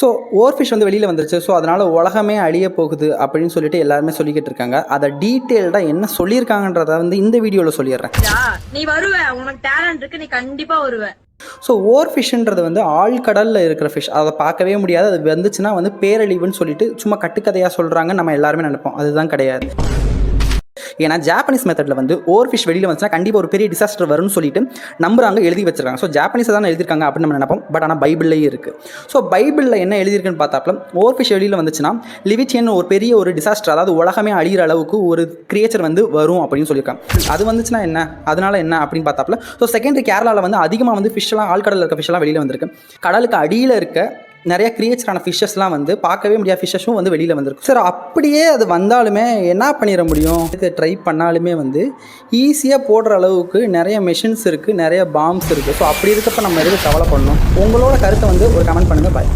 So over fish வந்து வெளியில் வந்துருச்சு. ஸோ அதனால் உலகமே அழிய போகுது அப்படின்னு சொல்லிட்டு எல்லாருமே சொல்லிக்கிட்டு இருக்காங்க. அதை டீட்டெயில்டாக என்ன சொல்லியிருக்காங்கன்றத வந்து இந்த வீடியோவில் சொல்லிடுறேன். நீ வருவ. உனக்கு டேலண்ட் இருக்கு நீ கண்டிப்பா வருவ. ஸோ ஓவர் ஃபிஷ்ன்றது வந்து ஆழ்கடலில் இருக்கிற ஃபிஷ் அதை பார்க்கவே முடியாது. அது வந்துச்சுன்னா வந்து பேரழிவுன்னு சொல்லிட்டு சும்மா கட்டுக்கதையாக சொல்கிறாங்க நம்ம எல்லாருமே நினைப்போம். அதுதான் கிடையாது. ஏன்னா ஜாப்பனீஸ் மெத்தடில் வந்து ஓவர் ஃபிஷ் வெளியில் வந்துச்சுன்னா கண்டிப்பாக ஒரு பெரிய டிசாஸ்டர் வரும்னு சொல்லிட்டு நம்புறாங்க எழுதி வச்சிருக்காங்க ஸோ ஜாப்பனீஸ் தான் எழுதியிருக்காங்க அப்படின்னு நம்ம நினைப்போம். பட் ஆனால் பைபிள்லேயே இருக்குது ஸோ பைபிளில் என்ன எழுதியிருக்குன்னு பார்த்தாப்புல ஓவர் ஃபிஷ் வெளியில் வந்துச்சுன்னா லிவிச்சியன் ஒரு பெரிய ஒரு டிசாஸ்டர் அதாவது உலகமே அழிகிற அளவுக்கு ஒரு கிரியேச்சர் வந்து வரும் அப்படின்னு சொல்லியிருக்காங்க. அது வந்துச்சுன்னா என்ன? அதனால என்ன அப்படின்னு பார்த்தாப்புல ஸோ செகண்டரி கேரளாவில் வந்து அதிகமாக வந்து ஃபிஷ்லாம் ஆழ்கடலில் இருக்க ஃபிஷ்லாம் வெளியில் வந்திருக்கு. கடலுக்கு அடியில் இருக்க நிறைய கிரியேச்சரான ஃபிஷ்ஷஸ்லாம் வந்து பார்க்கவே முடியாத ஃபிஷ்ஷஸும் வந்து வெளியில் வந்திருக்கு சார் அப்படியே அது வந்தாலுமே என்ன பண்ணிட முடியும்? இது ட்ரை பண்ணாலுமே வந்து ஈஸியாக போடுற அளவுக்கு நிறைய மெஷின்ஸ் இருக்குது நிறைய பாம்ஸ் இருக்குது ஸோ அப்படி இருக்கப்போ நம்ம எதுவும் கவலை பண்ணணும் உங்களோட கருத்தை வந்து ஒரு கமெண்ட் பண்ணுங்கள் பாய்